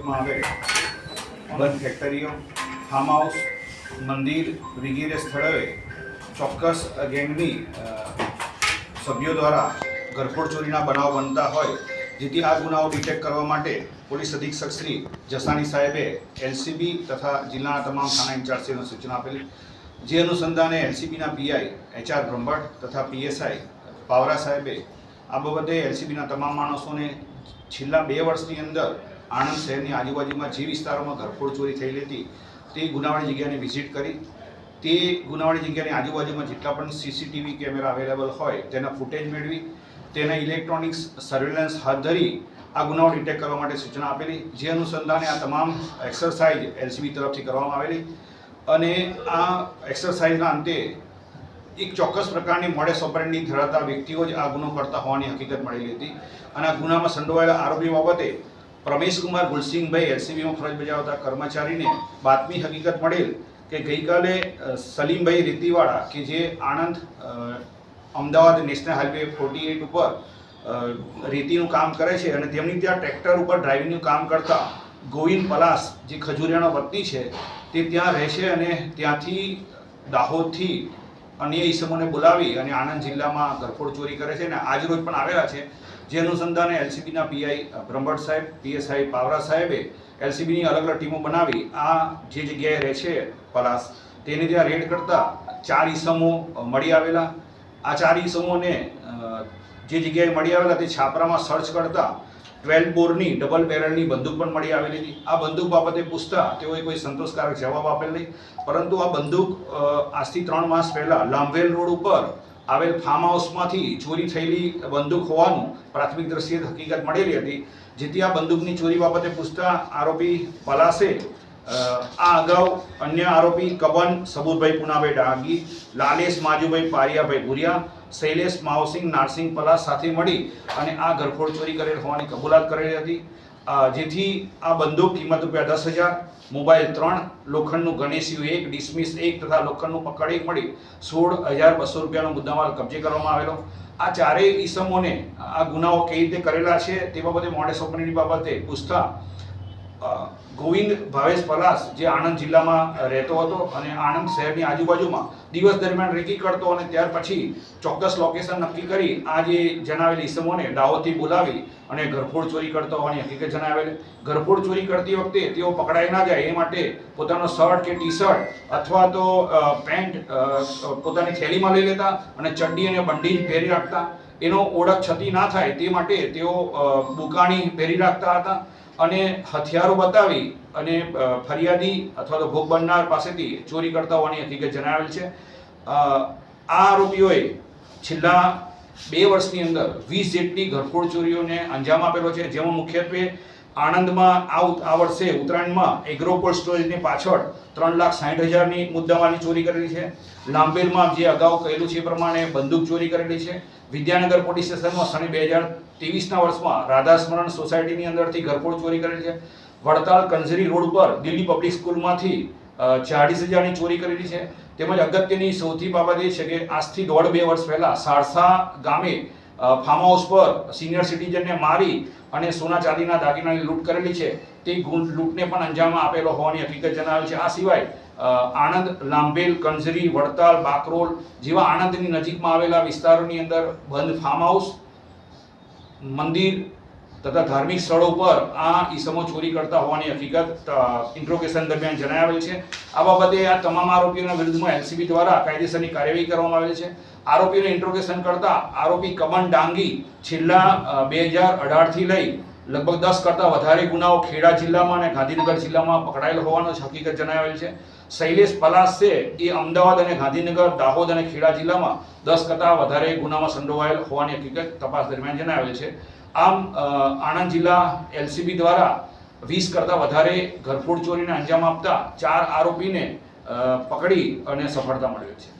આવે બંધ ફેક્ટરીઓ ફાર્મ હાઉસ મંદિર, વગેરે સ્થળોએ ચોક્કસ ગેંગની સભ્યો દ્વારા ઘરફોડ ચોરીના બનાવ બનતા હોય, જેથી આ ગુનાઓ ડિટેક્ટ કરવા માટે પોલીસ અધિક્ષક શ્રી જસાણી સાહેબે એલસીબી તથા જિલ્લાના તમામ થાણા ઇન્ચાર્જશ્રીને સૂચના આપેલી. જે અનુસંધાને એલસીબીના પીઆઈ એચઆર બ્રહ્મભટ્ટ તથા પીએસઆઈ પાવરા સાહેબે આ બાબતે એલસીબીના તમામ માણસોને છેલ્લા બે વર્ષની અંદર આણંદ શહેરની આજુબાજુમાં જે વિસ્તારોમાં ઘરફોડ ચોરી થયેલી હતી, તે ગુનાવાળી જગ્યાને વિઝિટ કરી. તે ગુનાવાળી જગ્યાની આજુબાજુમાં જેટલા પણ સીસીટીવી કેમેરા અવેલેબલ હોય, તેના ફૂટેજ મેળવી, તેના ઇલેક્ટ્રોનિક્સ સર્વેલન્સ હાથ ધરી આ ગુનાઓ ડિટેક્ટ કરવા માટે સૂચના આપેલી. જે અનુસંધાને આ તમામ એક્સરસાઇઝ એલસીબી તરફથી કરવામાં આવેલી અને આ એક્સરસાઇઝના અંતે એક ચોક્કસ પ્રકારની મોડે ઓપરેન્ડી ધરાવતા વ્યક્તિઓ જ આ ગુનો કરતા હોવાની હકીકત મળેલી હતી. અને આ ગુનામાં સંડોવાયેલા આરોપી બાબતે પ્રમેશકુમાર ગુલસિંહભાઈ એલસીબીમાં ફરજ બજાવતા કર્મચારીને બાતમી હકીકત મળેલ કે ગઈકાલે સલીમભાઈ રીતિવાળા કે જે Anand Ahmedabad national highway forty eight ઉપર રેતીનું કામ કરે છે અને તેમની ત્યાં ટ્રેક્ટર ઉપર ડ્રાઇવિંગનું કામ કરતા ગોવિંદ પલાસ, જે ખજુરિયાનો વતની છે, તે ત્યાં રહે છે અને ત્યાંથી દાહોદથી અન્ય ઈસમોને બોલાવી અને આણંદ જિલ્લામાં ઘરફોડ ચોરી કરે છે અને આજરોજ પણ આવેલા છે. જે અનુસંધાને એલસીબીના પીઆઈ બ્રહ્મભટ્ટ સાહેબ, પીએસઆઈ પાવરા સાહેબે એલસીબીની અલગ અલગ ટીમો બનાવી આ જે જગ્યાએ રહે છે પલાસ, તેને ત્યાં રેડ કરતા ચાર ઈસમો મળી આવેલા. આ ચાર ઈસમોને જે જગ્યાએ મળી આવેલા તે છાપરામાં સર્ચ કરતા ટ્વેલ્વ બોરની ડબલ બેરલની બંદૂક પણ મળી આવેલી હતી. આ બંદૂક બાબતે પૂછતા તેઓએ કોઈ સંતોષકારક જવાબ આપેલ નહીં. પરંતુ આ બંદૂક આજથી ત્રણ માસ પહેલાં લાંભેલ રોડ ઉપર આવેલ ફાર્મ હાઉસમાંથી ચોરી થયેલી બંદૂક હોવાનું પ્રાથમિક દ્રષ્ટિએ હકીકત મળેલી હતી. જેથી આ બંદૂકની ચોરી બાબતે પૂછતા આરોપી પલાસે આ અગાઉ અન્ય આરોપી કબન સબુતભાઈ પુનાભાઈ ડાંગી, લાલેશ માજુભાઈ પારિયાભાઈ ભુરિયા, શૈલેષ માવસિંહ નારસિંગ પલાસ સાથે મળી અને આ ઘરફોડ ચોરી કરેલ હોવાની કબૂલાત કરેલી હતી. જેથી આ બંદૂક કિંમત રૂપિયા દસ હજાર, મોબાઈલ ત્રણ, લોખંડનું ગણેશિયું એક, ડિસમિસ એક તથા લોખંડનું પકડ એક મળી સોળ હજાર બસો રૂપિયાનો મુદ્દામાલ કબજે કરવામાં આવેલો. આ ચારેય ઈસમોને આ ગુનાઓ કઈ રીતે કરેલા છે તે બાબતે મોડેસ ઓપરેન્ડી બાબતે પૂછતા ગોવિંદ ભાવેશ પલાસ જે આણંદ જિલ્લામાં રહેતો હતો અને આણંદ શહેરની આજુબાજુમાં દિવસ દરમિયાન રેકી કરતો અને ત્યાર પછી ચોક્કસ લોકેશન નક્કી કરી આ જે જણાવેલી ઇસમોને દાવોથી બોલાવી અને ઘરફોડ ચોરી કરતો હોવાની હકીકત જણાવેલી. ઘરફોડ ચોરી કરતી વખતે તેઓ પકડાઈ ના જાય એ માટે પોતાનો શર્ટ કે ટી શર્ટ અથવા તો પેન્ટ પોતાની થેલીમાં લઈ લેતા અને ચડ્ડી અને બંડી પહેરી રાખતા. એનો ઓળખ છતી ના થાય તે માટે તેઓ બુકાણી પહેરી રાખતા હતા. અને હથિયારો બતાવી અને ફરિયાદી અથવા તો ભોગ બનનાર પાસેથી ચોરી કરતા હોવાની હકીકત જણાવેલ છે. આ આરોપીઓએ છેલ્લા બે વર્ષની અંદર વીસ જેટલી ઘરફોડ ચોરીઓને અંજામ આપેલો છે, જેમાં મુખ્યત્વે આણંદમાં આ વર્ષે ઉત્તરાયણમાં એગ્રોપોલ સ્ટોરેજની પાછળ ત્રણ લાખ સાઠ હજારની મુદ્દામાલની ચોરી કરેલી છે. લાંબેલમાં જે અગાઉ કહેલું છે એ પ્રમાણે બંદૂક ચોરી કરેલી છે. વિદ્યાનગર પોલીસ સ્ટેશનમાં સને બે હજાર ત્રેવીસના વર્ષમાં રાધાસ્મરણ સોસાયટીની અંદરથી ઘરફોડ ચોરી કરેલી છે. વડતાલ કંજરી રોડ પર દિલ્હી પબ્લિક સ્કૂલમાંથી ચાળીસ હજારની ચોરી કરેલી છે. તેમજ અગત્યની સૌથી બાબત એ છે કે આજથી દોઢ બે વર્ષ પહેલાં સારસા ગામે ફાર્મ હાઉસ પર સિનિયર સિટીઝનને મારી અને સોના ચાંદીના દાગીનાની લૂંટ કરેલી છે. તે લૂંટને પણ અંજામ આપેલો હોવાની હકીકત જણાવેલ છે. આ સિવાય આણંદ, લાંબેલ, કંજરી, વડતાલ, બાકરોલ જેવા આણંદની નજીકમાં આવેલા વિસ્તારોની અંદર બંધ ફાર્મ હાઉસ મંદિર તથા ધાર્મિક સ્થળો પર આ ઈસમો ચોરી કરતા હોવાની હકીકત ઇન્ટ્રોગેશન દરમિયાન જણાવેલ છે. આ બાબતે આ તમામ આરોપીઓના વિરુદ્ધમાં એલસીબી દ્વારા કાયદેસરની કાર્યવાહી કરવામાં આવેલી છે. આરોપીઓને ઇન્ટ્રોગેશન કરતા આરોપી કમન ડાંગી છેલ્લા બે હજાર અઢારથી લઈ લગભગ દસ કરતાં વધારે ગુનાઓ ખેડા જિલ્લામાં અને ગાંધીનગર જિલ્લામાં પકડાયેલ હોવાનો હકીકત જણાવેલ છે. શૈલેષ પલાસ એ અમદાવાદ અને ગાંધીનગર, દાહોદ અને ખેડા જિલ્લામાં દસ કરતાં વધારે ગુનામાં સંડોવાયેલ હોવાની હકીકત તપાસ દરમિયાન જણાવેલ છે. આમ આણંદ જિલ્લા એલસીબી દ્વારા વીસ કરતાં વધારે ઘરફોડ ચોરીને અંજામ આપતા ચાર આરોપીને પકડી અને સફળતા મળ્યો છે.